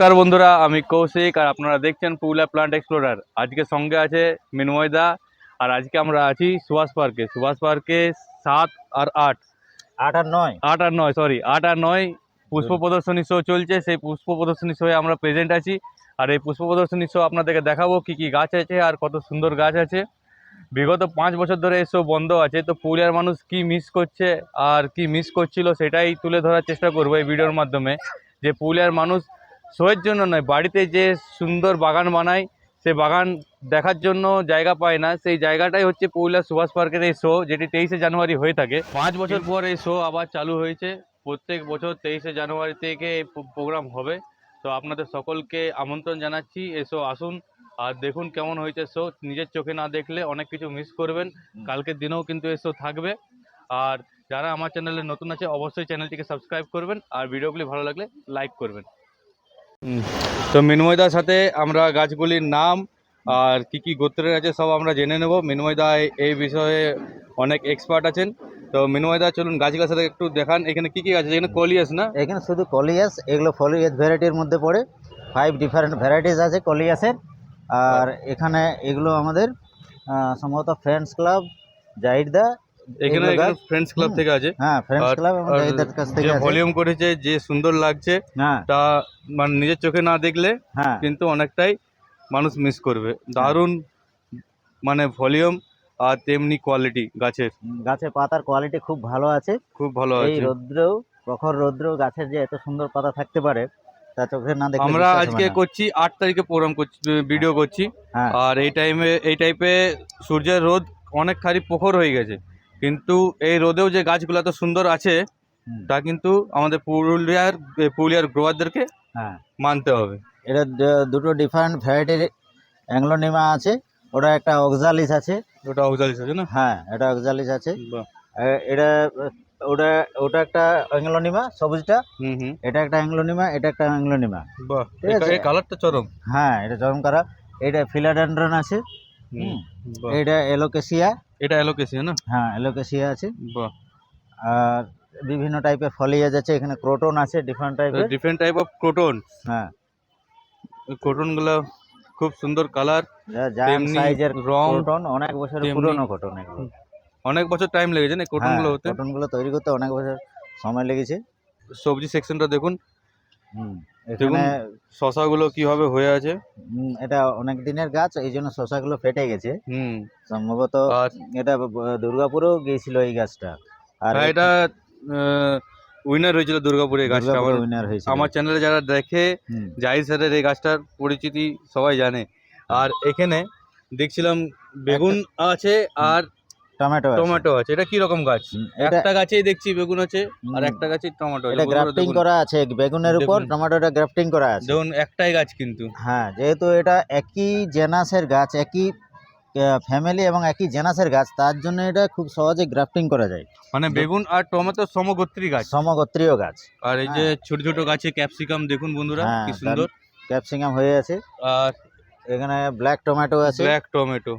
নমস্কার বন্ধুরা আমি কৌশিক আর আপনারা দেখছেন পুরুলিয়া প্লান্ট এক্সপ্লোরার আজকে সঙ্গে আছে মিনময়দা আর আজকে আমরা আছি সুভাষ পার্কে। সুভাষ পার্কে সাত আর আট। আট আর নয়। আট আর নয় সরি আট আর নয় পুষ্প প্রদর্শনী শো চলছে। সেই পুষ্প প্রদর্শনী শোয়ে আমরা প্রেজেন্ট আছি। আর এই পুষ্প প্রদর্শনী শো আপনাদেরকে দেখাবো কি কি গাছ আছে আর কত সুন্দর গাছ আছে। বিগত পাঁচ বছর ধরে এই শো বন্ধ আছে। তো পুরুলিয়ার মানুষ কি মিস করছে আর কি মিস করছিল সেটাই তুলে ধরার চেষ্টা করব এই ভিডিওর মাধ্যমে। যে পুরুলিয়ার মানুষ শোয়ের জন্য নয় বাড়িতে যে সুন্দর বাগান বানায় সে বাগান দেখার জন্য জায়গা পায় না। সেই জায়গাটাই হচ্ছে পৌলা সুভাষ পার্কের এই শো যেটি তেইশে জানুয়ারি হয়ে থাকে। পাঁচ বছর পর এই শো আবার চালু হয়েছে। প্রত্যেক বছর তেইশে জানুয়ারি থেকে এই প্রোগ্রাম হবে। তো আপনাদের সকলকে আমন্ত্রণ জানাচ্ছি। এসো আসুন আর দেখুন কেমন হয়েছে শো। নিজের চোখে না দেখলে অনেক কিছু মিস করবেন। কালকের দিনেও কিন্তু এই শো থাকবে। আর যারা আমার চ্যানেলে নতুন আছে অবশ্যই চ্যানেলটিকে সাবস্ক্রাইব করবেন। আর ভিডিওগুলি ভালো লাগলে লাইক করবেন। তো মিনময়দার সাথে আমরা গাছগুলির নাম আর কি কি গোত্রের আছে সব আমরা জেনে নেব। মিনময়দা এই- বিষয়ে অনেক এক্সপার্ট আছেন। তো মিনময়দা চলুন গাছগুলোর সাথে একটু দেখান। এখানে কি কি আছে? এখানে কলিয়াস না? এখানে শুধু কলিয়াস, এগুলো ফলিয়াস ভ্যারাইটির মধ্যে পড়ে। ফাইভ ডিফারেন্ট ভ্যারাইটিস আছে কলিয়াসের। আর এখানে এগুলো আমাদের সম্ভবত ফ্রেন্ডস ক্লাব জাহিদা এখানে? Friends club. থেকে আছে। হ্যাঁ ফ্রেন্ডস ক্লাব এবং কাছ যে থেকে আছে। ভলিউম করেছে যে সুন্দর লাগছে হ্যাঁ। তা মানে নিজের চোখে না দেখলে হ্যাঁ। কিন্তু অনেকটাই মানুষ মিস করবে। দারুণ মানে ভলিউম আর তেমনি কোয়ালিটি গাছের। গাছের পাতার কোয়ালিটি খুব ভালো আছে। খুব ভালো এই আছে। রৌদ্রেও প্রখর রৌদ্রেও গাছের যে এত সুন্দর পাতা থাকতে পারে তা চোখে না দেখলে আমরা আজকে করছি আট তারিখে প্রোগ্রাম করছি ভিডিও করছি। হ্যাঁ। আর এই টাইমে এই টাইপে সূর্যের রোদ অনেক খালি প্রখর হয়ে গেছে। কিন্তু এই রোদেও যে গাছগুলো এত সুন্দর আছে তা কিন্তু আমাদের পুরুলিয়ার পুরুলিয়ার গ্রোয়ারদেরকে হ্যাঁ। মানতে হবে। এটা দুটো ডিফারেন্ট ভ্যারাইটির অ্যাংলোনিমা আছে ওটা একটা অক্সালিস আছে। ওটা অবজালিস আছে না? হ্যাঁ এটা অক্সালিস আছে। এটা ওটা ওটা একটা অ্যাংলোনিমা সবুজটা। এটা একটা অ্যাংলোনিমা এটা একটা অ্যাংলোনিমা বাহ। ঠিক আছে। কালারটা চরম। হ্যাঁ এটা চরম করা এটা ফিলাডেন্ড্রন আছে। এটা এলোকেসিয়া এটা অ্যালোকেশন না? হ্যাঁ এলোকেসিয়া আছে। বাহ। আর বিভিন্ন টাইপের ফলিয়াজ আছে এখানে ক্রোটন আছে ডিফারেন্ট টাইপের ডিফারেন্ট টাইপ অফ ক্রোটন হ্যাঁ। ক্রোটনগুলো খুব সুন্দর কালার সাইজের রং। ক্রোটন অনেক তেমনি- পুরনো ক্রোটন এগুলো। অনেক বছর টাইম লেগেছে না ক্রোটনগুলো হতে? ক্রোটনগুলো তৈরি করতে অনেক বছর সময় লেগেছে। সবজি সেকশনটা দেখুন। দেখুন এখানে শশাগুলো কীভাবে হয়ে আছে? এটা অনেক দিনের গাছ এই জন্য শশাগুলো ফেটে গেছে। হুম। সম্ভবত এটা দুর্গাপুরেও গিয়েছিল এই গাছটা। আর হ্যাঁ, এটা উইনার হয়েছিল দুর্গাপুরে এই গাছটা। আমার উইনার হয়েছিল। আমার চ্যানেলে যারা দেখে জাহির স্যারের এই গাছটার পরিচিতি সবাই জানে। আর এখানে দেখছিলাম বেগুন আছে আর টমেটো টমেটো আছে। এটা কি রকম গাছ একটা গাছেই দেখছি বেগুন আছে আর একটা গাছে টমেটো এটা গ্রাফটিং করা আছে বেগুনের উপর। টমেটোটা গ্রাফটিং করা আছে। দেখুন একটাই গাছ কিন্তু। হ্যাঁ যেহেতু এটা একই জেনাসের গাছ একই ফ্যামিলি এবং একই জেনাসের গাছ তার জন্য এটা খুব সহজে গ্রাফটিং করা যায়। মানে বেগুন আর টমেটো সমগোত্রী গাছ। সমগোত্রীয় গাছ। আর এই যে ছোট ছোট গাছে ক্যাপসিকাম দেখুন বন্ধুরা হ্যাঁ, কি সুন্দর। ক্যাপসিকাম হয়ে আছে। আর এখানে ব্ল্যাক টমেটো আছে। ব্ল্যাক টমেটো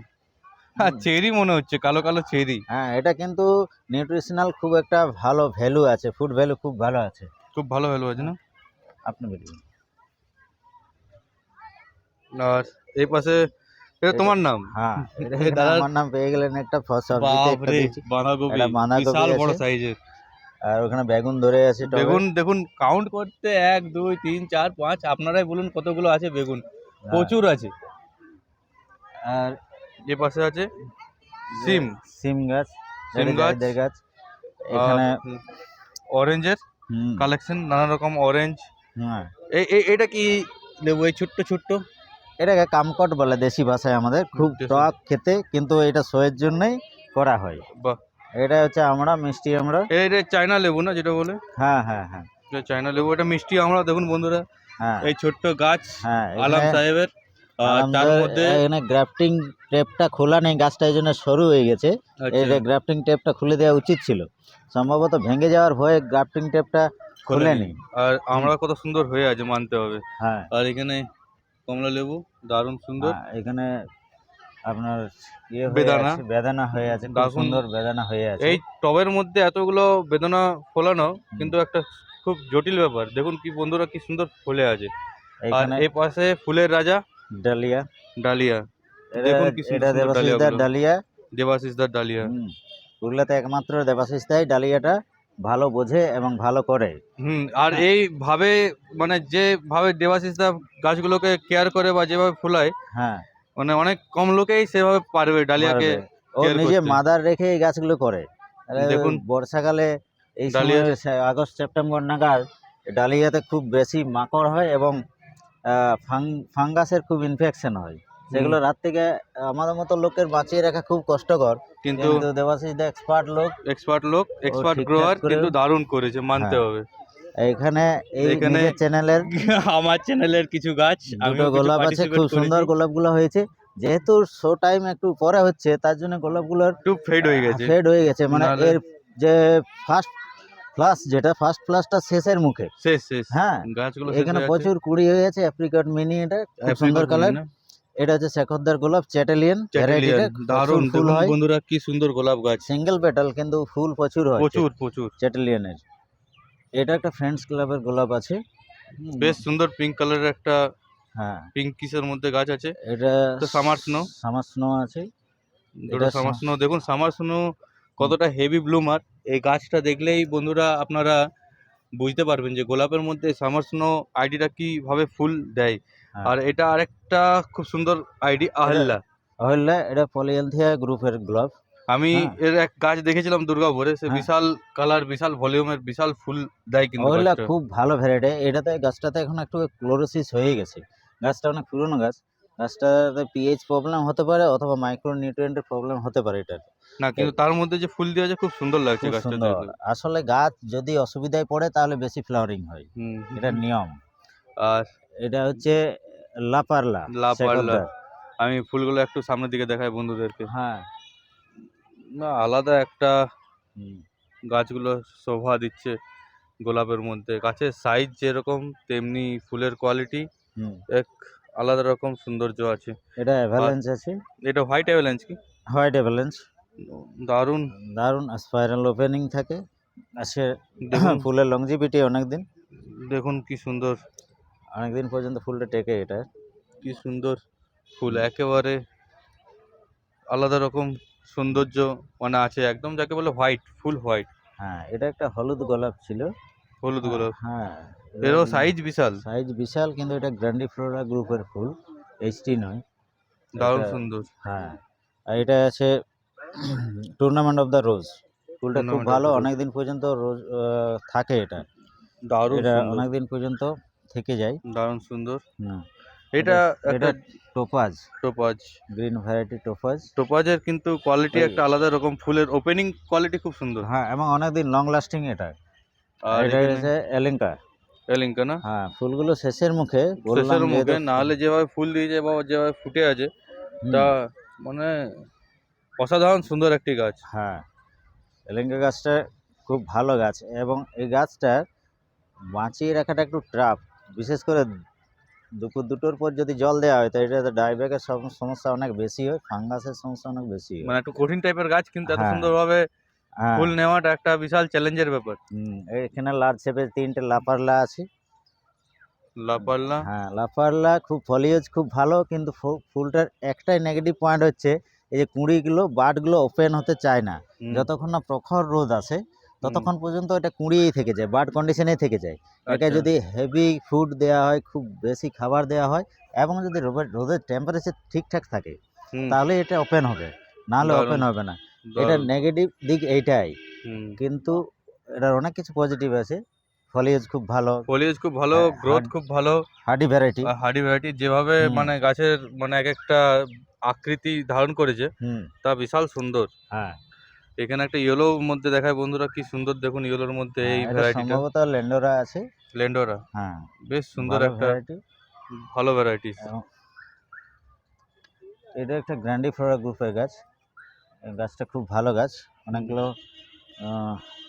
হ্যাঁ চেরি মনে হচ্ছে কালো কালো চেরি। হ্যাঁ এটা কিন্তু নিউট্রিশনাল খুব একটা ভালো ভ্যালু আছে ফুড ভ্যালু খুব ভালো আছে। খুব ভালো ভ্যালু আছে না? আপনি বলুন। আর এই পাশে এটা তোমার নাম? হ্যাঁ এটা আমার নাম পেয়ে গেলেন একটা ফ- সবজিতে একটা বাপরে দিয়েছি। বাঁধাকপি বাঁধাকপি বিশাল বড় সাইজের আর ওখানে বেগুন ধরে আছে বেগুন দেখুন কাউন্ট করতে এক দুই তিন চার পাঁচ আপনারাই বলুন কতগুলো আছে বেগুন। হ্যাঁ। প্রচুর আছে। আর এ পাশে আছে সিম। সিম গাছ সিম গাছ। গাছ। এখানে অরেঞ্জের কালেকশন নানা রকম অরেঞ্জ। হ্যাঁ। এই এটা কি লেবু এই ছোট্ট ছোট্ট? এটাকে কামকট বলে দেশি ভাষায় আমাদের খুব। টক খেতে কিন্তু এটা শোয়ের জন্যই করা হয়। এটা হচ্ছে আমরা মিষ্টি আমরা। রে চায়না লেবু না যেটা বলে? হ্যাঁ হ্যাঁ হ্যাঁ। চায়না লেবু এটা মিষ্টি আমরা দেখুন বন্ধুরা। হ্যাঁ। এই ছোট্ট গাছ হ্যাঁ আলাম সাহেবের। তার মধ্যে এখানে গ্রাফটিং টেপটা খোলা নেই গাছটা এই জন্য সরু হয়ে গেছে। আচ্ছা, এটা গ্রাফটিং টেপটা খুলে দেওয়া উচিত ছিল। সম্ভবত ভেঙে যাওয়ার ভয়ে গ্রাফটিং টেপটা খোলেনি। আর আমরা কত সুন্দর হয়ে আছে মানতে হবে। হ্যাঁ। আর এখানে কমলা লেবু দারুণ সুন্দর। হ্যাঁ, এখানে আপনার ইয়ে বেদানা। বেদানা হয়ে আছে সুন্দর বেদানা হয়ে আছে। এই টবের মধ্যে এতগুলো বেদনা ফোলানো কিন্তু একটা খুব জটিল ব্যাপার। দেখুন কি বন্ধুরা কি সুন্দর ফলে আছে। আর এই পাশে ফুলের রাজা ডালিয়া ডালিয়া এটা দেখুন কি সুন্দর এটা সুন্দর দেবাশিসদার ডালিয়াগুলো। ডালিয়া ডালিয়া হুম, পুরুলিয়াতে একমাত্র দেবাশিস দাই ডালিয়াটা ভালো বোঝে এবং ভালো করে হুম আর হ্যাঁ। এই ভাবে মানে যে ভাবে দেবাশিস দা গাছগুলোকে কেয়ার করে বা যেভাবে ফুলায় হ্যাঁ মানে অনেক কম লোকেই সেভাবে পারবে ডালিয়াকে পারবে। ও care নিজে করতে। মাদার রেখে এই গাছগুলো করে আরে দেখুন। বর্ষাকালে এই ডালিয়া- সময় সে- আগস্ট সেপ্টেম্বর নাগাদ ডালিয়াতে খুব বেশি মাকড় হয় এবং ফাঙ্গাসের খুব ইনফেকশন হয়। সেগুলো রাত থেকে আমাদের মতো লোকের বাঁচিয়ে রাখা খুব কষ্টকর। কিন্তু দেবাশিস দা এক্সপার্ট লোক এক্সপার্ট লোক এক্সপার্ট গ্রোয়ার কিন্তু দারুণ করেছে মানতে হ্যাঁ। হবে। এখানে এই এখানে- চ্যানেলের আমার চ্যানেলের কিছু গাছ দুটো গোলাপ আছে খুব সুন্দর গোলাপগুলো হয়েছে। যেহেতু শো টাইম একটু পরে হচ্ছে তার জন্য গোলাপগুলোর একটু ফেড হয়ে গেছে। ফেড হয়ে গেছে। মানে এর যে ফার্স্ট ফ্লাস যেটা ফার্স্ট ফ্লাসটা শেষের মুখে। শেষ শেষ। হ্যাঁ গাছগুলো এখানে প্রচুর কুড়ি হয়ে গেছে অ্যাপ্রিকট মিনি এটা খুব সুন্দর কালার এটা হচ্ছে শেখরদার গোলাপ চ্যাটেলিয়ান দারুণ। ফুল হয়। বন্ধুরা কি সুন্দর গোলাপ গাছ। সিঙ্গেল পেটাল কিন্তু ফুল প্রচুর হয় প্রচুর প্রচুর। চ্যাটেলিয়ানের এটা একটা ফ্রেন্ডস ক্লাবের গোলাপ আছে। বেশ সুন্দর পিঙ্ক কালারের একটা হ্যাঁ। পিঙ্ক কিসের মধ্যে গাছ আছে। এটা তো সামার স্নো সামার স্নো আছে। এটা সামার স্নো দেখুন সামার স্নো কতটা হেভি ব্লুমার এই গাছটা দেখলেই বন্ধুরা আপনারা বুঝতে পারবেন যে গোলাপের মধ্যে সামার স্নো আইডিটা কীভাবে ফুল দেয় হ্যাঁ। আর এটা আরেকটা খুব সুন্দর আইডি আহল্লা হইলে এটা পলিএলথিয়া গ্রুপের গোলাপ আমি হ্যাঁ। এর এক গাছ দেখেছিলাম দুর্গাপুরে সে হ্যাঁ। বিশাল কালার বিশাল ভলিউমের বিশাল ফুল দেয় কিন্তু গাছটা। খুব ভালো ভ্যারাইটি এটাতে গাছটাতে এখন একটু ক্লোরোসিস হয়ে গেছে গাছটা অনেক পুরনো গাছ গাছটাতে পিএইচ প্রবলেম হতে পারে অথবা মাইক্রো নিউট্রিয়েন্টের প্রবলেম হতে পারে এটা। না কিন্তু তার মধ্যে যে ফুল দেওয়া খুব সুন্দর লাগছে গাছটা আসলে গাছ যদি অসুবিধায় পড়ে তাহলে বেশি ফ্লাওয়ারিং হয়। এটা নিয়ম। আর এটা হচ্ছে লাপারলা লাপারলা। আমি ফুলগুলো একটু সামনের দিকে দেখাই বন্ধুদেরকে। হ্যাঁ। না আলাদা একটা গাছগুলো শোভা দিচ্ছে গোলাপের মধ্যে। গাছের সাইজ যেরকম তেমনি ফুলের কোয়ালিটি এক আলাদা রকম সৌন্দর্য আছে। এটা অ্যাভালেন্স আছে। এটা হোয়াইট অ্যাভেলেন্স কি? হোয়াইট অ্যাভালেন্স দারুণ। দারুণ স্পাইরাল ওপেনিং থাকে। আছে দেখুন। ফুলের লংজিভিটি অনেকদিন। দেখুন কি সুন্দর। অনেকদিন পর্যন্ত ফুলটা টেকে এটা। কি সুন্দর। ফুল একেবারে আলাদা রকম সৌন্দর্য মানে আছে। একদম যাকে বলে হোয়াইট ফুল হোয়াইট হ্যাঁ এটা একটা হলুদ গোলাপ ছিল। হলুদ গোলাপ। হ্যাঁ। এরও সাইজ বিশাল। সাইজ বিশাল কিন্তু এটা গ্র্যান্ডিফ্লোরা গ্রুপের ফুল এইচটি নয়। দারুণ সুন্দর। হ্যাঁ আর এটা আছে টুর্নামেন্ট অফ দ্য রোজ ফুলটা খুব ভালো। অনেকদিন পর্যন্ত রোজ থাকে এটা। দারুণ এটা অনেকদিন পর্যন্ত থেকে যায়। দারুণ সুন্দর। হুম। এটা এটা একটা topaz topaz green variety topaz টোপাজের কিন্তু কোয়ালিটি একটা আলাদা রকম ফুলের ওপেনিং কোয়ালিটি খুব সুন্দর। হ্যাঁ এবং অনেকদিন লং লাস্টিং এটা। আর এটা হচ্ছে এলিঙ্কা। এলিঙ্কা না? হ্যাঁ ফুলগুলো শেষের মুখে শেষের মুখে যেহেতু- না হলে যেভাবে ফুল দিয়েছে বা যেভাবে ফুটে আছে তা মানে অসাধারণ সুন্দর একটি গাছ। হ্যাঁ এলেঙ্গা গাছটা খুব ভালো গাছ এবং এই গাছটা বাঁচিয়ে রাখাটা একটু ট্রাফ বিশেষ করে দুপুর দুটোর পর যদি জল দেওয়া হয় তো এটা তো ডাইব্যাকের সমস্যা অনেক বেশি হয় ফাঙ্গাসের সমস্যা অনেক বেশি হয়। মানে একটু কঠিন টাইপের গাছ কিন্তু এত হ্যাঁ। সুন্দরভাবে ফুল নেওয়াটা একটা বিশাল চ্যালেঞ্জের ব্যাপার। এখানে লার্জ শেপের তিনটে লাপারলা আছে। লাপাল্লা হ্যাঁ লাপারলা খুব ফলিয়েজ খুব ভালো কিন্তু ফুলটার একটাই নেগেটিভ পয়েন্ট হচ্ছে এই যে কুঁড়িগুলো বাটগুলো ওপেন হতে চায় না। যতক্ষণ না প্রখর রোদ আসে ততক্ষণ পর্যন্ত এটা কুঁড়িয়েই থেকে যায় বার্ড কন্ডিশনেই থেকে যায়। একে আচ্ছা। যদি হেভি ফুড দেওয়া হয় খুব বেশি খাবার দেওয়া হয় এবং যদি রোদের- টেম্পারেচার ঠিকঠাক থাকে তাহলে এটা ওপেন হবে নাহলে দারুণ। ওপেন হবে না। এটা নেগেটিভ দিক এইটাই। কিন্তু এটার অনেক কিছু পজিটিভ আছে। ফলিয়েজ খুব ভালো। ফলিয়েজ খুব ভালো হ্যাঁ, গ্রোথ খুব ভালো। হার্ডি ভ্যারাইটি হার্ডি ভ্যারাইটি যেভাবে মানে গাছের মানে এক একটা আকৃতি ধারণ করেছে তা বিশাল সুন্দর। হ্যাঁ। এখানে একটা ইয়েলো মধ্যে দেখায় বন্ধুরা কি সুন্দর দেখুন ইয়েলোর মধ্যে এই হ্যাঁ, ভ্যারাইটিটা সম্ভবত লেন্ডোরা আছে। লেন্ডোরা হ্যাঁ বেশ সুন্দর একটা ভ্যারাইটি ভালো ভ্যারাইটিস এটা একটা গ্র্যান্ডিফ্লোরা গ্রুপের গাছ। এই গাছটা খুব ভালো গাছ। অনেকগুলো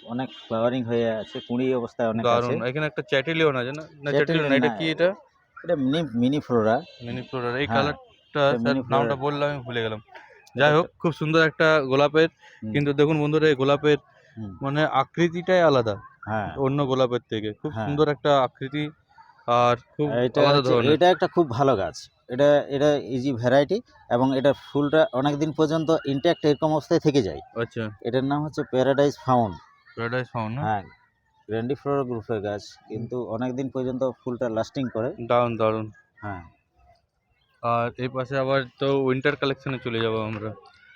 অনেক ফ্লাওয়ারিং হয়ে আছে কুড়ি অবস্থায় অনেক আছে। এখানে একটা চ্যাটেলিয়ন আছে না? না চ্যাটেলিয়ন এটা কি এটা? এটা mini mini flora mini flora এই হ্যাঁ, কালারটা স্যার নামটা বললাম আমি ভুলে গেলাম। যাই হোক খুব সুন্দর একটা গোলাপের কিন্তু দেখুন বন্ধুরা এই গোলাপের মানে আকৃতিটাই আলাদা। হ্যাঁ। অন্য গোলাপের থেকে। খুব হ্যাঁ। সুন্দর একটা আকৃতি আর খুব এটা আলাদা ধরনের। এটা একটা খুব ভালো গাছ। এটা এটা ইজি ভ্যারাইটি এবং এটা ফুলটা অনেক দিন পর্যন্ত ইনট্যাক্ট এরকম অবস্থায় থেকে যায়। আচ্ছা। এটার নাম হচ্ছে প্যারাডাইস ফাউন্ড প্যারাডাইস ফাউন্ড হ্যাঁ গ্র্যান্ডিফ্লোরা গ্রুপের গাছ কিন্তু অনেক দিন পর্যন্ত ফুলটা লাস্টিং করে। দারুণ দারুণ। হ্যাঁ। আর এই পাশে আবার তো উইন্টার কালেকশনে চলে যাব আমরা।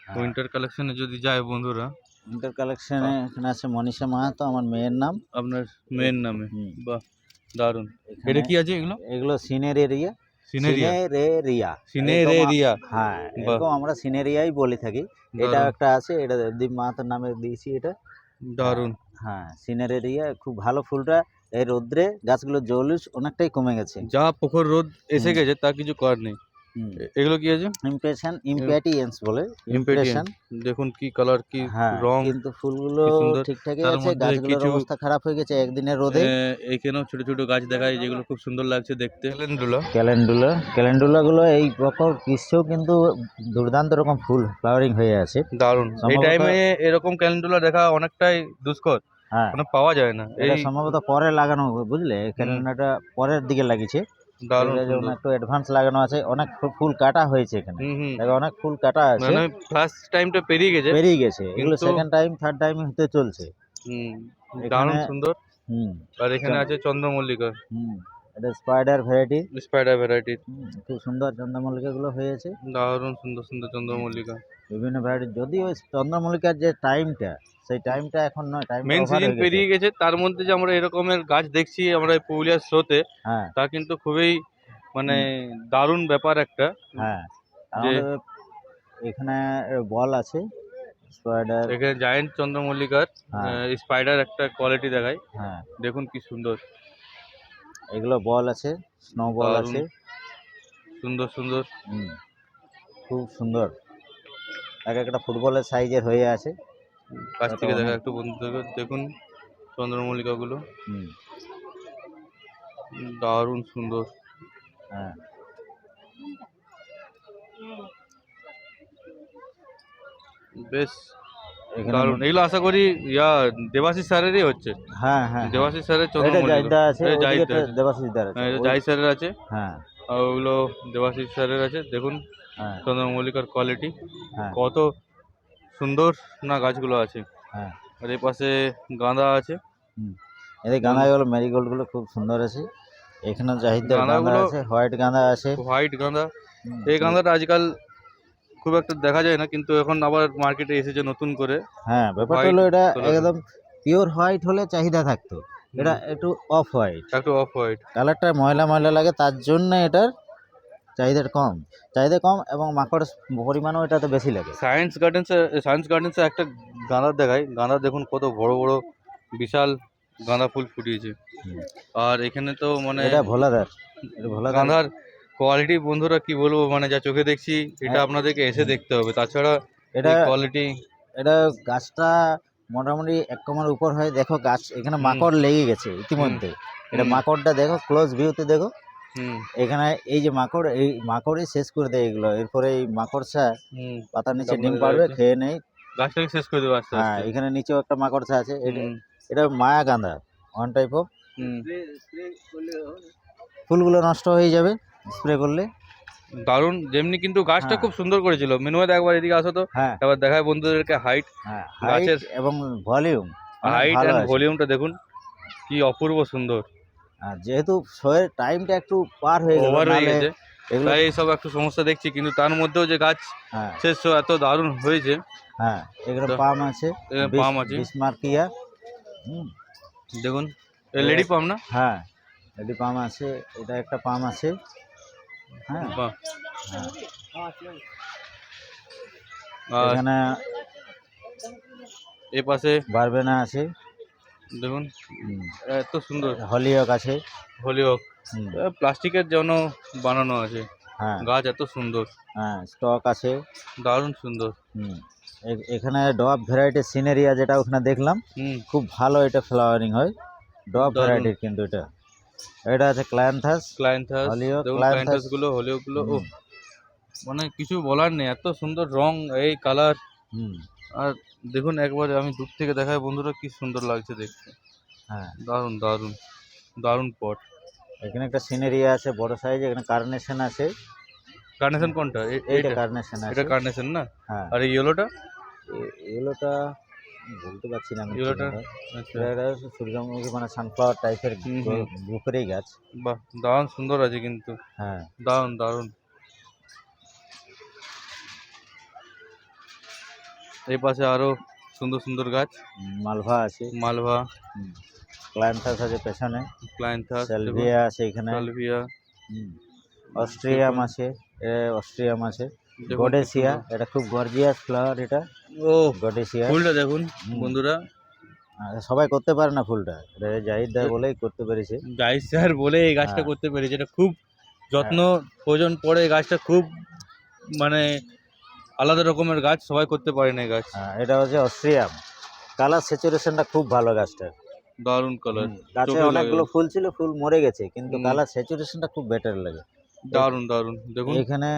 হ্যাঁ। উইন্টার কালেকশনে যদি যাই বন্ধুরা? উইন্টার কালেকশনে এখানে আছে মনীষা মাহাতো আমার মেয়ের নাম। আপনার মেয়ের নামে। বাহ দারুণ। এটা কি আছে এগুলো? এগুলো সিনের এরিয়া সিনেরিয়া সিনেরেরিয়া সিনেরেরিয়া হ্যাঁ এরকম আমরা সিনেরিয়াই বলে থাকি। এটা একটা আছে এটা নামে দিয়েছি এটা। হ্যাঁ সিনারেরিয়া খুব ভালো ফুলটা। এই রোদ্রে গাছগুলো জলুস অনেকটাই কমে গেছে। যা পুকুর রোদ এসে গেছে তা কিছু করার নেই। এগুলো কি আছে? ইমপ্রেশন ইম্প্যাটিয়েন্স বলে। ইমপ্রেশন দেখুন কি কালার কি হ্যাঁ রং কিন্তু ফুলগুলো ঠিকঠাকই আছে গাছগুলোর অবস্থা খারাপ হয়ে গেছে একদিনের রোদে। এইখানেও ছোট ছোট গাছ দেখা যায় যেগুলো খুব সুন্দর লাগছে দেখতে। ক্যালেন্ডুলা ক্যালেন্ডুলা ক্যালেন্ডুলা গুলো এই প্রকর গ্রীষ্মেও কিন্তু দুর্দান্ত রকম ফুল ফ্লাওয়ারিং হয়ে আছে। দারুণ। এই টাইমে এরকম ক্যালেন্ডুলা দেখা অনেকটাই দুষ্কর। হ্যাঁ। মানে পাওয়া যায় না। এটা সম্ভবত পরে লাগানো বুঝলে? ক্যালেন্ডারটা পরের দিকে লাগিয়েছে। একটু অ্যাডভান্স লাগানো আছে অনেক ফুল কাটা হয়েছে এখানে। দেখো অনেক ফুল কাটা আছে। মানে ফার্স্ট টাইমটা পেরিয়ে গেছে। পেরিয়ে গেছে। এগুলো সেকেন্ড টাইম থার্ড টাইম হতে চলছে। হুম দারুণ সুন্দর। হুম আর এখানে আছে চন্দ্রমল্লিকা। হুম এটা স্পাইডার ভ্যারাইটি স্পাইডার ভ্যারাইটির খুব সুন্দর চন্দ্রমল্লিকা গুলো হয়েছে। দারুণ সুন্দর সুন্দর চন্দ্রমল্লিকা। বিভিন্ন ভ্যারাইটি যদি ওই চন্দ্রমল্লিকার যে টাইমটা সেই টাইমটা এখন নয় টাইম মেন সিজন পেরিয়ে গেছে তার মধ্যে যে আমরা এরকমের গাছ দেখছি আমরা এই পুরুলিয়ার শোতে হ্যাঁ। তা কিন্তু খুবই মানে দারুণ ব্যাপার একটা। হ্যাঁ এখানে বল আছে স্পাইডার এখানে জায়েন্ট চন্দ্রমল্লিকার হ্যাঁ। স্পাইডার একটা কোয়ালিটি দেখায়। হ্যাঁ। দেখুন কি সুন্দর। এগুলো বল আছে স্নো বল আছে। সুন্দর সুন্দর। খুব সুন্দর। এক একটা ফুটবলের সাইজের হয়ে আছে। কাছ থেকে দেখা একটু বন্ধুদেরকে দেখুন চন্দ্রমল্লিকাগুলো। দারুণ সুন্দর। হ্যাঁ। বেশ দারুণ। এগুলো আশা করি ইয়া দেবাশিস স্যারেরই হচ্ছে। হ্যাঁ হ্যাঁ দেবাশিস স্যারের চন্দ্রমল্লিকা। দেবাশিসদার আছে হ্যাঁ জাহিদ স্যারের আছে। হ্যাঁ। আর ওগুলো দেবাশিস স্যারের আছে। দেখুন হ্যাঁ। চন্দ্রমল্লিকার কোয়ালিটি হ্যাঁ। কত সুন্দর না গাছগুলো আছে। হ্যাঁ। আর এই পাশে গাঁদা আছে। এদের গাঁদাগুলো মেরিগোল্ডগুলো খুব সুন্দর আছে। এখানে জাহিদার গাঁদা আছে হোয়াইট গাঁদা আছে। হোয়াইট গাঁদা। এই গাঁদাটা আজকাল খুব একটা দেখা যায় না কিন্তু এখন আবার মার্কেটে এসেছে নতুন করে। হ্যাঁ ব্যাপারটা হলো এটা একদম পিওর হোয়াইট হলে চাহিদা থাকতো। এটা একটু অফ হোয়াইট একটু অফ হোয়াইট কালারটা ময়লা ময়লা লাগে তার জন্য এটার চাহিদাটা কম। চাহিদা কম এবং মাকড় পরিমাণও এটাতে বেশি লাগে। সায়েন্স গার্ডেন্সে সায়েন্স গার্ডেন্সে একটা গাঁদা দেখায় গাঁদা দেখুন কত বড় বড় বিশাল গাঁদা ফুল ফুটিয়েছে। আর এখানে তো মানে এটা ভোলাদার এটা ভোলাদার গাঁদার কোয়ালিটি বন্ধুরা কি বলব মানে যা চোখে দেখছি এটা হ্যাঁ। আপনাদেরকে এসে দেখতে হবে। তাছাড়া এটা কোয়ালিটি এটা গাছটা মোটামুটি এক কমার উপর হয়। দেখো গাছ এখানে মাকড় লেগে গেছে ইতিমধ্যে। এটা মাকড়টা দেখো ক্লোজ ভিউতে দেখো। এখানে এই যে মাকড় এই মাকড়ই শেষ করে দেয় এগুলো। এরপরে এই মাকড়সা পাতার নিচে ডিম পারবে খেয়ে নেই। গাছটাকে শেষ করে দেবো আস্তে হ্যাঁ এখানে নিচেও একটা মাকড়সা আছে। এটা মায়া গাঁদা ওয়ান টাইপ অফ হুম। ফুলগুলো নষ্ট হয়ে যাবে স্প্রে করলে। দারুণ। যেমনি কিন্তু গাছটা হ্যাঁ। খুব সুন্দর করেছিল। মিনুয়াদ একবার এদিকে আসো তো। হ্যাঁ। এবার দেখায় বন্ধুদেরকে হাইট হ্যাঁ গাছের- এবং ভলিউম হাইট অ্যান্ড ভলিউমটা দেখুন কি অপূর্ব সুন্দর। যেহেতু শোয়ের টাইমটা একটু পার হয়ে গেল ওভার হয়ে নাহলে গেছে। এগুলো তাই এইসব একটু সমস্যা দেখছি কিন্তু তার মধ্যেও যে গাছ হ্যাঁ। শেষ এত দারুণ হয়েছে। হ্যাঁ এগুলো তো- পাম আছে এ, পাম আছে। বিসমার্কিয়া। হুম। দেখুন লেডি পাম না? হ্যাঁ লেডি পাম আছে এটা একটা পাম আছে। হ্যাঁ। বাহ। হ্যাঁ আর এখানে এ পাশে বারবেনা আছে। দেখুন এত সুন্দর। হলিওক আছে। হলিওক প্লাস্টিকের জন্য বানানো আছে। হ্যাঁ। গাছ এত সুন্দর। হ্যাঁ স্টক আছে। দারুণ সুন্দর। হুম। এখানে ডব ভ্যারাইটির সিনেরিয়া যেটা ওখানে দেখলাম। খুব ভালো এটা ফ্লাওয়ারিং হয়। ডব। ভ্যারাইটির কিন্তু এটা। এটা আছে ক্লায়েন্থাস ক্লায়েন্থাস Clianthus। ক্লায়েন্থাসগুলো হলিওকগুলো। মানে কিছু বলার নেই এত সুন্দর রং এই কালার। হুম। আর দেখুন একবার আমি দূর থেকে দেখাই বন্ধুরা কি সুন্দর লাগছে দেখতে। হ্যাঁ। দারুণ দারুণ দারুণ পট। এখানে একটা সিনারি আছে বড় সাইজ এখানে কার্নেশন আছে। কার্নেশন কোনটা? এ- এইটা? এইটা কার্নেশন আছে। এটা কার্নেশন না? হ্যাঁ। আর এই ইয়েলোটা এগুলোটা বলতে পারছি না আমি কি আচ্ছা। এটা সূর্যমুখী মানে সানফ্লাওয়ার টাইপের। গ্রুপেরই গাছ। বাহ দারুণ সুন্দর আছে কিন্তু। হ্যাঁ। দারুণ দারুণ। এই পাশে আরও সুন্দর সুন্দর গাছ। মালভা আছে। মালভা। ক্লায়েন্থাস আছে পেছনে। ক্লাইন্থাস সেলভিয়া আছে এখানে। সালভিয়া। অস্ট্রিয়াম আছে। এ অস্ট্রিয়াম আছে। গডেসিয়া এটা খুব গর্জিয়াস ফ্লাওয়ার এটা। ও গডেসিয়া। ফুলটা দেখুন বন্ধুরা। সবাই করতে পারে না ফুলটা। এটা জাহিদ দা বলেই করতে পেরেছে। গাইস স্যার বলে এই গাছটা হ্যাঁ। করতে পেরেছে। এটা খুব যত্ন প্রয়োজন পড়ে গাছটা খুব মানে আলাদা রকমের গাছ সবাই করতে পারে না এই গাছ। হ্যাঁ, এটা হচ্ছে অস্ট্রিয়াম। কালার স্যাচুরেশনটা খুব ভালো গাছটার। দারুণ কালার গাছে অনেকগুলো ফুল ছিল ফুল মরে গেছে কিন্তু কালার স্যাচুরেশনটা খুব বেটার লাগে। দারুণ দারুণ দেখুন। এখানে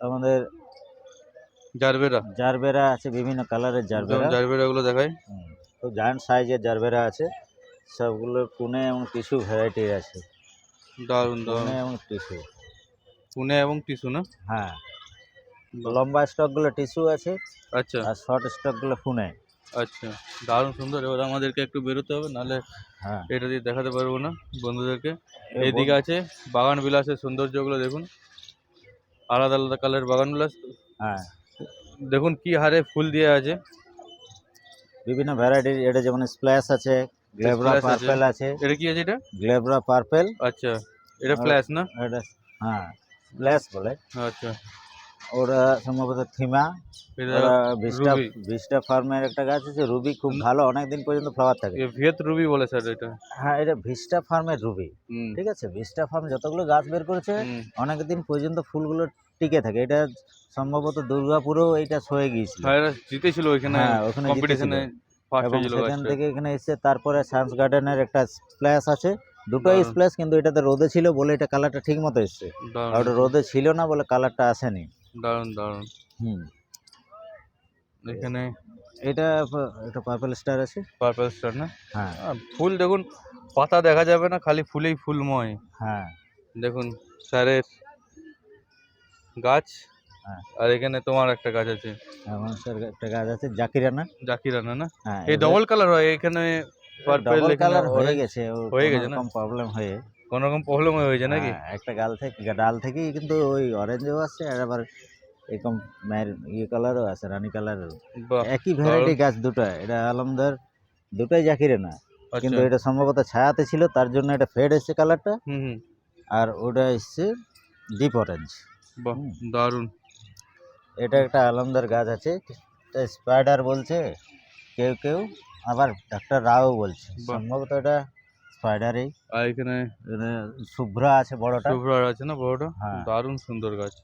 আমাদের জারবেরা। জারবেরা আছে বিভিন্ন কালারের জারবেরা। জারবেরা গুলো দেখাই। খুব জায়ান্ট সাইজের জারবেরা আছে। সবগুলো পুনে এবং টিস্যু ভ্যারাইটির আছে। দারুণ দারুণ। এবং টিস্যু। পুনে এবং টিসু না? হ্যাঁ। লম্বা স্টকগুলো টিস্যু আছে আচ্ছা। আর শর্ট স্টকগুলো পুনে আচ্ছা দারুণ সুন্দর। এবার আমাদেরকে একটু বেরোতে হবে নাহলে হ্যাঁ। এটা দিয়ে দেখাতে পারব না বন্ধুদেরকে। এইদিকে আছে বাগান বিলাসের সৌন্দর্যগুলো দেখুন। আলাদা আলাদা কালারের বাগান বিলাস হ্যাঁ। দেখুন কি হারে ফুল দিয়ে আছে। বিভিন্ন ভ্যারাইটির এটা যেমন স্প্ল্যাশ আছে গ্লেবরা। পার্পেল আছে। এটা কি আছে এটা? গ্লেবরা পার্পেল আচ্ছা এটা ফ্ল্যাশ না? এটা হ্যাঁ স্প্ল্যাশ বলে। আচ্ছা। ওরা সম্ভবত থিমা ভিস্টা। ভিস্টা ফার্মের একটা গাছ আছে রুবি খুব ভালো অনেক দিন পর্যন্ত ফ্লাওয়ার থাকে। ভিয়েত রুবি বলে স্যার এটা। হ্যাঁ এটা ভিস্টা ফার্মের রুবি ঠিক আছে? ভিস্টা ফার্ম যতগুলো গাছ বের করেছে হুম, অনেক দিন পর্যন্ত ফুলগুলো টিকে থাকে। এটা সম্ভবত দুর্গাপুরেও এইটা সয়ে গিয়েছিল। হ্যাঁ জিতেছিল ওইখানে হ্যাঁ, ওখানে কম্পিটিশনে এবং সেখান থেকে এখানে এসে তারপরে সায়েন্স গার্ডেনের একটা স্প্ল্যাশ আছে। দুটোই দারুণ। স্প্ল্যাশ কিন্তু এটাতে রোদে ছিল বলে এটা কালারটা ঠিক মতো এসছে। আর ওটা রোদে ছিল না বলে কালারটা আসেনি। দারুণ দারুণ হুম। এখানে এটা এটা পার্পল স্টার আছে। পার্পল স্টার না? হ্যাঁ। ফুল দেখুন পাতা দেখা যাবে না খালি ফুলেই ফুলময়। হ্যাঁ। দেখুন স্যারের গাছ। হ্যাঁ। আর এখানে তোমার একটা গাছ আছে। একটা গাছ আছে জাকিরানা। জাকিরানা না? হ্যাঁ এই ডবল কালার হয় এখানে পার্পল কালার হয়ে গেছে হয়ে গেছে না? প্রবলেম হয়ে কোনো রকম প্রবলেম হয়েছে নাকি? হ্যাঁ, একটা গাল থেকে ডাল থেকেই কিন্তু ওই অরেঞ্জও আছে আর আবার এরকম ম্যার ইয়ে কালারও আছে রানী কালারও একই ভ্যারাইটি গাছ দুটো এটা আলমদার দুটোই জাকিরে না কিন্তু আচ্ছা এটা সম্ভবত ছায়াতে ছিল তার জন্য এটা ফেড এসছে কালারটা আর ওটা এসছে ডিপ অরেঞ্জ দারুণ। এটা একটা আলমদার গাছ আছে স্পাইডার বলছে কেউ কেউ আবার ডাক্তার রাও বলছে। সম্ভবত এটা স্পাইডারই আর এখানে শুভ্রা আছে বড়টা। শুভ্রার আছে না বড়টা? হ্যাঁ। দারুণ সুন্দর গাছ।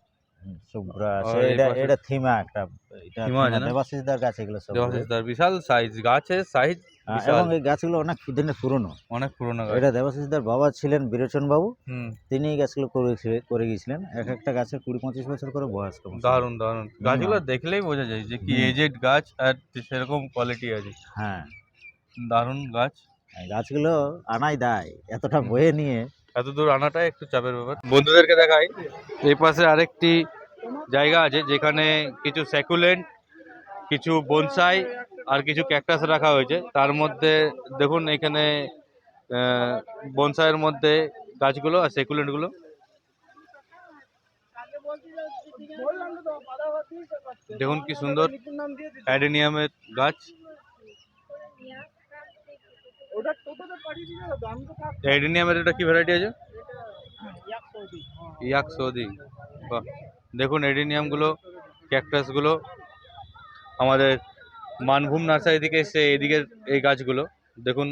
শুভ্রা আছে। এটা এটা থিমা একটা এটা থিমা আছে? দেবাশিসদার গাছ এগুলো সব। দেবাশিস দার বিশাল সাইজ গাছের সাইজ হ্যাঁ, বিশাল। এবং এই গাছগুলো অনেক দিনের পুরনো। অনেক পুরোনো এটা দেবাশিসদার বাবা ছিলেন বিরোচন বাবু। তিনি এই গাছগুলো করে করে গিয়েছিলেন। এক একটা গাছের কুড়ি পঁচিশ বছর করে বয়স কম। দারুণ দারুণ। গাছগুলো দেখলেই বোঝা যায় যে কি এজেড গাছ আর সেরকম কোয়ালিটি আছে। হ্যাঁ। দারুণ গাছ। গাছগুলো আনাই দেয় এতটা বয়ে নিয়ে। এত দূর আনাটা একটু চাপের ব্যাপার। বন্ধুদেরকে দেখাই এই পাশে আরেকটি জায়গা আছে যেখানে কিছু স্যাকুলেন্ট কিছু বনসাই আর কিছু ক্যাকটাস রাখা হয়েছে। তার মধ্যে দেখুন এখানে বনসাইয়ের মধ্যে গাছগুলো আর সেকুলেন্টগুলো। দেখুন কি সুন্দর অ্যাডেনিয়ামের গাছ। অ্যাডেনিয়ামের এটা কি ভ্যারাইটি আছে? ইয়াক সৌদি। বাহ। দেখুন এডিনিয়ামগুলো ক্যাকটাসগুলো আমাদের মানভূম নার্সারি থেকে এসে এদিকে এই গাছগুলো। দেখুন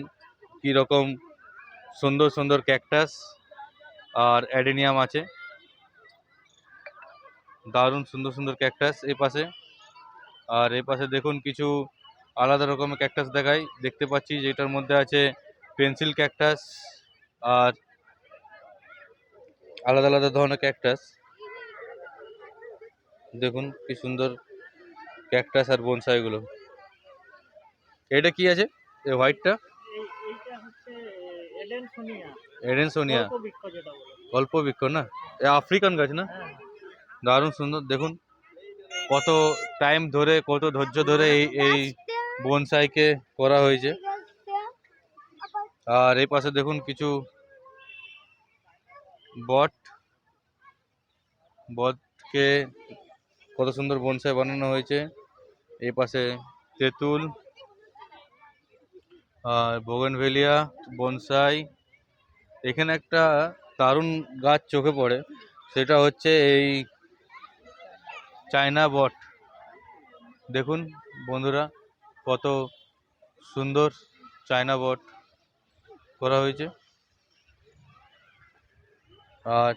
কি রকম সুন্দর সুন্দর ক্যাকটাস আর অ্যাডেনিয়াম আছে। দারুণ সুন্দর সুন্দর ক্যাকটাস এই পাশে। আর এই পাশে দেখুন কিছু আলাদা রকমের ক্যাকটাস দেখাই। দেখতে পাচ্ছি যেটার মধ্যে আছে পেন্সিল ক্যাকটাস আর আলাদা আলাদা ধরনের ক্যাকটাস দেখুন কি সুন্দর ক্যাকটাস আর বনসাইগুলো এটা কি আছে? এই হোয়াইটটা এডেনসোনিয়া অল্প বৃক্ষ না? এ আফ্রিকান গাছ না? হ্যাঁ। দারুণ সুন্দর। দেখুন কত টাইম ধরে কত ধৈর্য ধরে এই এই বনসাইকে করা হয়েছে। আর এই পাশে দেখুন কিছু বট। বটকে কত সুন্দর বনসাই বানানো হয়েছে। এই পাশে তেঁতুল আর বোগেনভেলিয়া, বনসাই। এখানে একটা দারুণ গাছ চোখে পড়ে, সেটা হচ্ছে এই চায়না বট। দেখুন বন্ধুরা কত সুন্দর চায়না বট করা হয়েছে। আর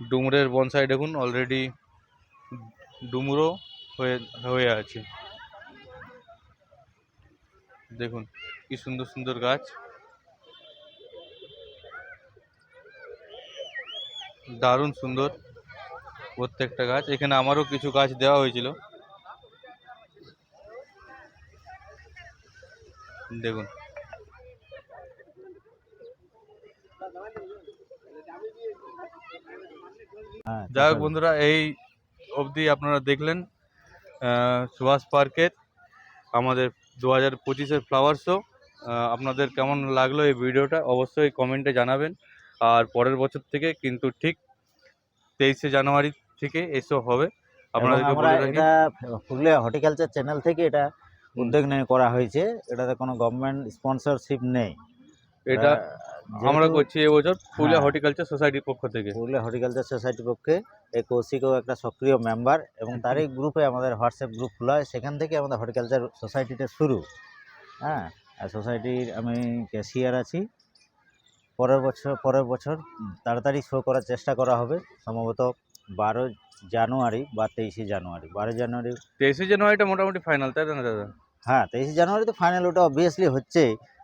ডুমুরের বনসাই দেখুন অলরেডি ডুমুরও হয়ে হয়ে আছে। দেখুন, কি সুন্দর সুন্দর গাছ। দারুণ সুন্দর প্রত্যেকটা গাছ। এখানে আমারও কিছু গাছ দেওয়া হয়েছিল। দেখুন। হ্যাঁ যাই হোক বন্ধুরা এই অবধি আপনারা দেখলেন সুভাষ পার্কের আমাদের দু হাজার পঁচিশের ফ্লাওয়ার শো আপনাদের কেমন লাগল এই ভিডিওটা অবশ্যই কমেন্টে জানাবেন। আর পরের বছর থেকে কিন্তু ঠিক তেইশে জানুয়ারি থেকে এসব হবে। আপনাদের পুরুলিয়া হর্টিকালচার চ্যানেল থেকে এটা উদ্যোগ নিয়ে করা হয়েছে এটাতে কোনো গভর্নমেন্ট স্পন্সরশিপ নেই। এটা আমরা করছি এবছর পুরুলিয়া হ্যাঁ। হর্টিকালচার সোসাইটির পক্ষ থেকে। পুরুলিয়া হর্টিকালচার সোসাইটির পক্ষে এই কৌশিকও একটা সক্রিয় মেম্বার এবং তারই গ্রুপে আমাদের হোয়াটসঅ্যাপ গ্রুপ খোলা হয় সেখান থেকে আমাদের হর্টিকালচার সোসাইটিটা শুরু। হ্যাঁ আর সোসাইটির আমি ক্যাশিয়ার আছি। পরের বছর পরের বছর তাড়াতাড়ি শো করার চেষ্টা করা হবে সম্ভবত বারো জানুয়ারি বা তেইশে জানুয়ারি। বারো জানুয়ারি তেইশে জানুয়ারিটা মোটামুটি ফাইনাল তাই না দাদা? হ্যাঁ তেইশে জানুয়ারি তো ফাইনাল ওটা অবভিয়াসলি হচ্ছে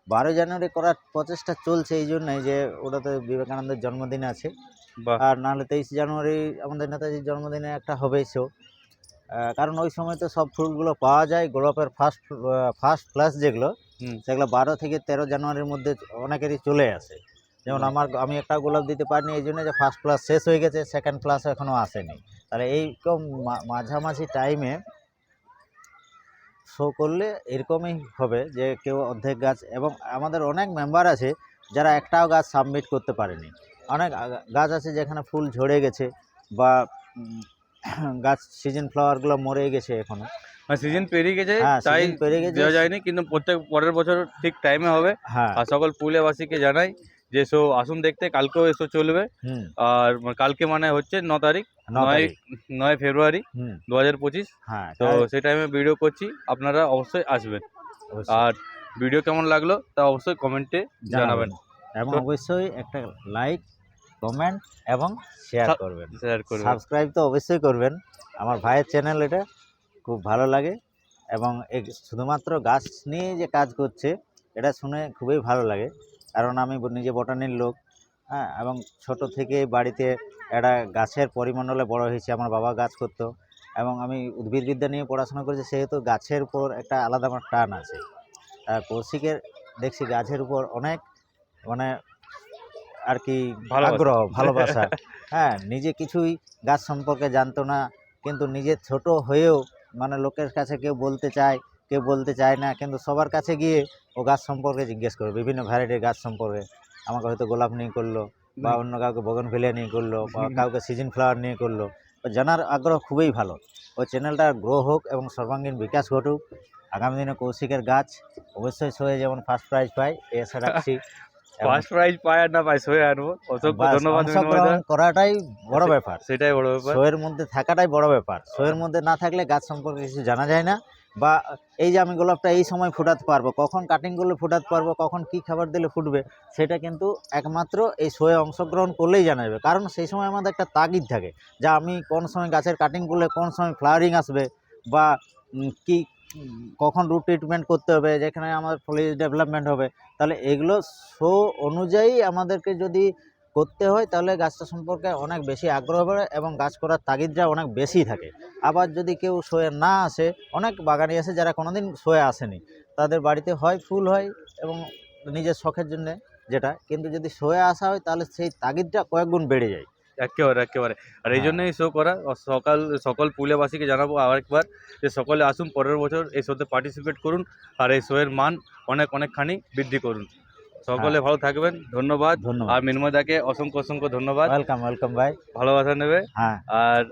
বারো জানুয়ারি করার প্রচেষ্টা চলছে এই জন্যই যে ওটাতে বিবেকানন্দের জন্মদিন আছে। আর নাহলে তেইশে জানুয়ারি আমাদের নেতাজির জন্মদিনে একটা হবেই শো কারণ ওই সময় তো সব ফুলগুলো পাওয়া যায় গোলাপের ফার্স্ট ফার্স্ট ফ্লাস যেগুলো সেগুলো বারো থেকে তেরো জানুয়ারির মধ্যে অনেকেরই চলে আসে। যেমন আমার আমি একটা গোলাপ দিতে পারিনি এই জন্য যে ফার্স্ট ক্লাস শেষ হয়ে গেছে সেকেন্ড ক্লাস এখনও আসেনি। তাহলে এইরকম মাঝামাঝি টাইমে শো করলে এরকমই হবে যে কেউ অর্ধেক গাছ এবং আমাদের অনেক মেম্বার আছে যারা একটাও গাছ সাবমিট করতে পারেনি। অনেক গাছ আছে যেখানে ফুল ঝরে গেছে বা গাছ সিজন ফ্লাওয়ারগুলো মরে গেছে এখনও। সিজন পেরিয়ে গেছে হ্যাঁ, তাই পেরিয়ে গেছে। দেওয়া যায়নি কিন্তু প্রত্যেক পরের বছর ঠিক টাইমে হবে। হ্যাঁ। আর সকল পুরুলিয়াবাসীকে জানাই যে শো আসুন দেখতে কালকেও এসো চলবে। আর কালকে মানে হচ্ছে ন তারিখ নয় নয় ফেব্রুয়ারি দু হাজার পঁচিশ। হ্যাঁ তো সেই টাইমে ভিডিও করছি আপনারা অবশ্যই আসবেন। আর ভিডিও কেমন লাগল তা অবশ্যই কমেন্টে জানাবেন। এবং অবশ্যই একটা লাইক কমেন্ট এবং শেয়ার করবেন। শেয়ার করবেন। সাবস্ক্রাইব তো অবশ্যই করবেন। আমার ভাইয়ের চ্যানেল এটা খুব ভালো লাগে এবং শুধুমাত্র গাছ নিয়ে যে কাজ করছে এটা শুনে খুবই ভালো লাগে। কারণ আমি নিজে বটানির লোক হ্যাঁ এবং ছোট থেকে বাড়িতে একটা গাছের পরিমণ্ডলে বড় হয়েছে আমার বাবা গাছ করতো এবং আমি উদ্ভিদবিদ্যা নিয়ে পড়াশোনা করেছি সেহেতু গাছের উপর একটা আলাদা আমার টান আছে আর কৌশিকের দেখছি গাছের উপর অনেক মানে আর কি। আগ্রহ ভালোবাসা হ্যাঁ নিজে কিছুই গাছ সম্পর্কে জানতো না কিন্তু নিজে ছোট হয়েও মানে লোকের কাছে কেউ বলতে চায় কেউ বলতে চায় না কিন্তু সবার কাছে গিয়ে ও গাছ সম্পর্কে জিজ্ঞেস করে বিভিন্ন ভ্যারাইটির গাছ সম্পর্কে। আমাকে হয়তো গোলাপ নিয়ে করল বা অন্য কাউকে বগন বগনভেলিয়া নিয়ে করল বা কাউকে সিজন ফ্লাওয়ার নিয়ে করল। জানার আগ্রহ খুবই ভালো। ওই চ্যানেলটা গ্রো হোক এবং সর্বাঙ্গীন বিকাশ ঘটুক আগামী দিনে কৌশিকের গাছ অবশ্যই সয়ে যেমন ফার্স্ট প্রাইজ পাই এই আশা রাখছি। ফার্স্ট প্রাইজ পায় আর না পায় সয়ে আনব। অসংখ্য ধন্যবাদ করাটাই বড় ব্যাপার। সেটাই বড় ব্যাপার। শোয়ের মধ্যে থাকাটাই বড় ব্যাপার। শোয়ের মধ্যে না থাকলে গাছ সম্পর্কে কিছু জানা যায় না। বা এই যে আমি গোলাপটা এই সময় ফোটাতে পারব, কখন কাটিং করলে ফুটাতে পারব, কখন কি খাবার দিলে ফুটবে, সেটা কিন্তু একমাত্র এই শোয়ে অংশগ্রহণ করলেই জানা যাবে। কারণ সেই সময় আমাদের একটা তাগিদ থাকে যা আমি কোন সময় গাছের কাটিং করলে কোন সময় ফ্লাওয়ারিং আসবে বা কি, কখন রুট ট্রিটমেন্ট করতে হবে, যেখানে আমার ফলিজ ডেভেলপমেন্ট হবে। তাহলে এগুলো শো অনুযায়ী আমাদেরকে যদি করতে হয় তাহলে গাছটা সম্পর্কে অনেক বেশি আগ্রহ বাড়ে এবং গাছ করার তাগিদটা অনেক বেশি থাকে। আবার যদি কেউ শোয়ে না আসে অনেক বাগানি আছে যারা কোনোদিন শোয়ে আসেনি। তাদের বাড়িতে হয় ফুল হয় এবং নিজের শখের জন্যে যেটা। কিন্তু যদি শোয়ে আসা হয় তাহলে সেই তাগিদটা কয়েক গুণ বেড়ে যায়। একেবারে একেবারে। আর এই হ্যাঁ। জন্যই শো করা। সকাল সকল পুলিয়াবাসীকে জানাব আরেকবার যে সকলে আসুন পরের বছর এই শোতে পার্টিসিপেট করুন। আর এই শোয়ের মান অনেক অনেকখানি বৃদ্ধি করুন। সকলে ভালো থাকবেন ধন্যবাদ। ধন্যবাদ। আর মিনময়দাকে অসংখ্য অসংখ্য ধন্যবাদ। ওয়েলকাম ওয়েলকাম ভাই। ভালোবাসা নেবে। হ্যাঁ। আর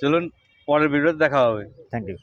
চলুন পরের ভিডিওতে দেখা হবে। Thank you.